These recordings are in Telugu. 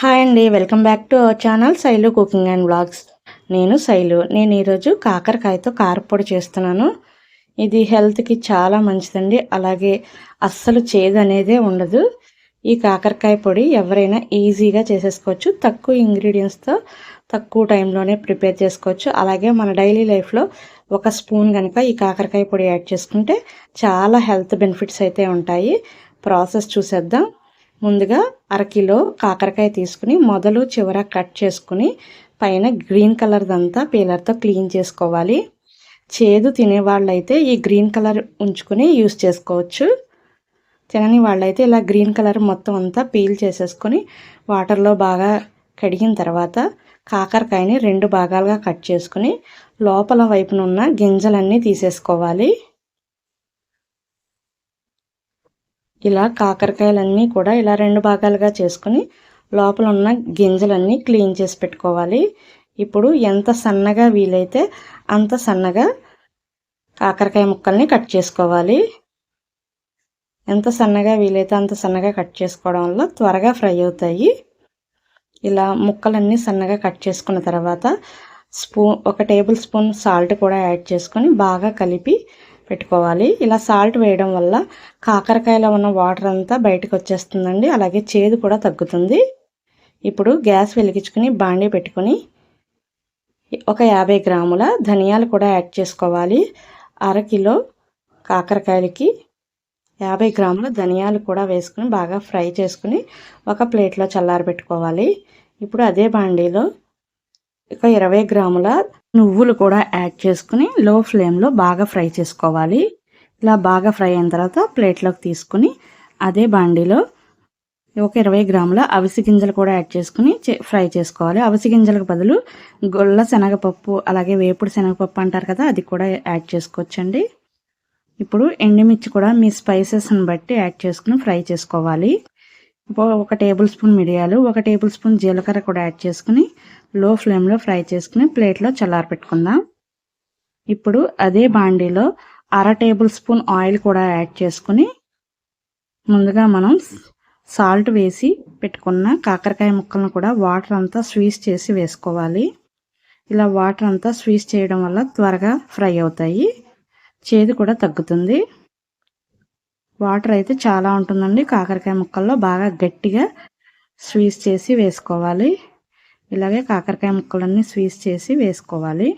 హాయ్ అండి welcome back to our channel Shailu cooking and blogs నేను శైలు నేను ఈరోజు కాకరకాయతో కారపొడి చేస్తున్నాను. ఇది హెల్త్కి చాలా మంచిదండి అలాగే అస్సలు చేదు అనేదే ఉండదు. ఈ కాకరకాయ పొడి ఎవరైనా ఈజీగా చేసేసుకోవచ్చు తక్కువ ఇంగ్రీడియంట్స్తో తక్కువ టైంలోనే ప్రిపేర్ చేసుకోవచ్చు. అలాగే మన డైలీ లైఫ్లో ఒక స్పూన్ కనుక ఈ కాకరకాయ పొడి యాడ్ చేసుకుంటే చాలా హెల్త్ బెనిఫిట్స్ అయితే ఉంటాయి. ప్రాసెస్ చూసేద్దాం. ముందుగా అరకిలో కాకరకాయ తీసుకుని మొదలు చివర కట్ చేసుకుని పైన గ్రీన్ కలర్దంతా పీలర్తో క్లీన్ చేసుకోవాలి. చేదు తినేవాళ్ళైతే ఈ గ్రీన్ కలర్ ఉంచుకొని యూస్ చేసుకోవచ్చు. తినని వాళ్ళైతే ఇలా గ్రీన్ కలర్ మొత్తం అంతా పీల్ చేసేసుకొని వాటర్లో బాగా కడిగిన తర్వాత కాకరకాయని రెండు భాగాలుగా కట్ చేసుకుని లోపల వైపున ఉన్న గింజలన్నీ తీసేసుకోవాలి. ఇలా కాకరకాయలన్నీ కూడా ఇలా రెండు భాగాలుగా చేసుకుని లోపల ఉన్న గింజలన్నీ క్లీన్ చేసి పెట్టుకోవాలి. ఇప్పుడు ఎంత సన్నగా వీలైతే అంత సన్నగా కాకరకాయ ముక్కల్ని కట్ చేసుకోవాలి. ఎంత సన్నగా వీలైతే అంత సన్నగా కట్ చేసుకోవడం వల్ల త్వరగా ఫ్రై అవుతాయి. ఇలా ముక్కలన్నీ సన్నగా కట్ చేసుకున్న తర్వాత స్పూన్ ఒక టేబుల్ స్పూన్ సాల్ట్ కూడా యాడ్ చేసుకొని బాగా కలిపి పెట్టుకోవాలి. ఇలా సాల్ట్ వేయడం వల్ల కాకరకాయలో ఉన్న వాటర్ అంతా బయటకు వచ్చేస్తుందండి. అలాగే చేదు కూడా తగ్గుతుంది. ఇప్పుడు గ్యాస్ వెలిగించుకుని బాండీ పెట్టుకొని ఒక యాభై గ్రాముల ధనియాలు కూడా యాడ్ చేసుకోవాలి. అరకిలో కాకరకాయలకి యాభై గ్రాముల ధనియాలు కూడా వేసుకుని బాగా ఫ్రై చేసుకుని ఒక ప్లేట్లో చల్లారబెట్టుకోవాలి. ఇప్పుడు అదే బాండీలో ఒక ఇరవై గ్రాముల నువ్వులు కూడా యాడ్ చేసుకుని లో ఫ్లేమ్లో బాగా ఫ్రై చేసుకోవాలి. ఇలా బాగా ఫ్రై అయిన తర్వాత ప్లేట్లోకి తీసుకుని అదే బాండీలో ఒక ఇరవై గ్రాముల అవిసి గింజలు కూడా యాడ్ చేసుకుని ఫ్రై చేసుకోవాలి. అవిసి గింజలకు బదులు గొల్ల శనగపప్పు అలాగే వేపుడు శనగపప్పు అంటారు కదా అది కూడా యాడ్ చేసుకోవచ్చండి. ఇప్పుడు ఎండుమిర్చి కూడా మీ స్పైసెస్ని బట్టి యాడ్ చేసుకుని ఫ్రై చేసుకోవాలి. ఒక టేబుల్ స్పూన్ మిరియాలు ఒక టేబుల్ స్పూన్ జీలకర్ర కూడా యాడ్ చేసుకుని లో ఫ్లేమ్లో ఫ్రై చేసుకుని ప్లేట్లో చల్లారి పెట్టుకుందాం ఇప్పుడు అదే బాండీలో అర టేబుల్ స్పూన్ ఆయిల్ కూడా యాడ్ చేసుకుని ముందుగా మనం సాల్ట్ వేసి పెట్టుకున్న కాకరకాయ ముక్కలను కూడా వాటర్ అంతా స్వీస్ చేసి వేసుకోవాలి. ఇలా వాటర్ అంతా స్వీస్ చేయడం వల్ల త్వరగా ఫ్రై అవుతాయి. చేదు కూడా తగ్గుతుంది. వాటర్ అయితే చాలా ఉంటుందండి. కాకరకాయ ముక్కల్లో బాగా గట్టిగా స్వీస్ చేసి వేసుకోవాలి. ఇలాగే కాకరకాయ ముక్కలన్నీ స్వీస్ చేసి వేసుకోవాలి.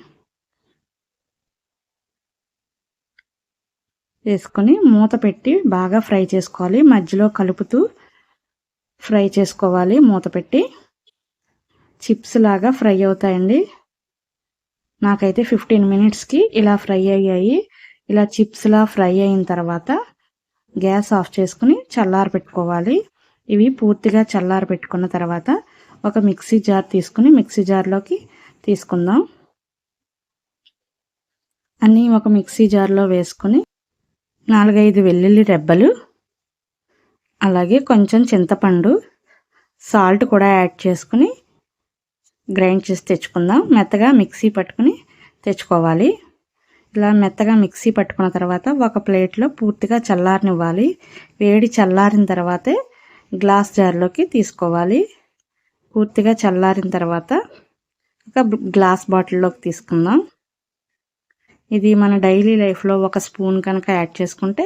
వేసుకొని మూత పెట్టి బాగా ఫ్రై చేసుకోవాలి. మధ్యలో కలుపుతూ ఫ్రై చేసుకోవాలి మూత పెట్టి. చిప్స్ లాగా ఫ్రై అవుతాయండి. నాకైతే ఫిఫ్టీన్ మినిట్స్కి ఇలా ఫ్రై అయ్యాయి. ఇలా చిప్స్లా ఫ్రై అయిన తర్వాత గ్యాస్ ఆఫ్ చేసుకుని చల్లారి పెట్టుకోవాలి. ఇవి పూర్తిగా చల్లారి పెట్టుకున్న తర్వాత ఒక మిక్సీ జార్ తీసుకుని మిక్సీ జార్లోకి తీసుకుందాం. అన్నీ ఒక మిక్సీ జార్లో వేసుకుని నాలుగైదు వెల్లుల్లి రెబ్బలు అలాగే కొంచెం చింతపండు సాల్ట్ కూడా యాడ్ చేసుకుని గ్రైండ్ చేసి తెచ్చుకుందాం. మెత్తగా మిక్సీ పట్టుకుని తెచ్చుకోవాలి. ఇలా మెత్తగా మిక్సీ పట్టుకున్న తర్వాత ఒక ప్లేట్లో పూర్తిగా చల్లారనివ్వాలి. వేడి చల్లారిన తర్వాతే గ్లాస్ జార్లోకి తీసుకోవాలి. పూర్తిగా చల్లారిన తర్వాత ఒక గ్లాస్ బాటిల్లోకి తీసుకుందాం. ఇది మన డైలీ లైఫ్లో ఒక స్పూన్ కనుక యాడ్ చేసుకుంటే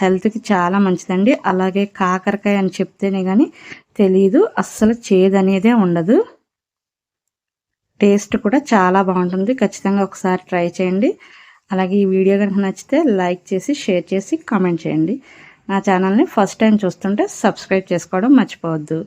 హెల్త్కి చాలా మంచిదండి. అలాగే కాకరకాయ అని చెప్తేనే కానీ తెలియదు అస్సలు చేదనేదే ఉండదు. టేస్ట్ కూడా చాలా బాగుంటుంది. ఖచ్చితంగా ఒకసారి ట్రై చేయండి. అలాగే ఈ వీడియో కనుక నచ్చితే లైక్ చేసి షేర్ చేసి కామెంట్ చేయండి. నా ఛానల్ని ఫస్ట్ టైం చూస్తుంటే సబ్స్క్రైబ్ చేసుకోవడం మర్చిపోవద్దు.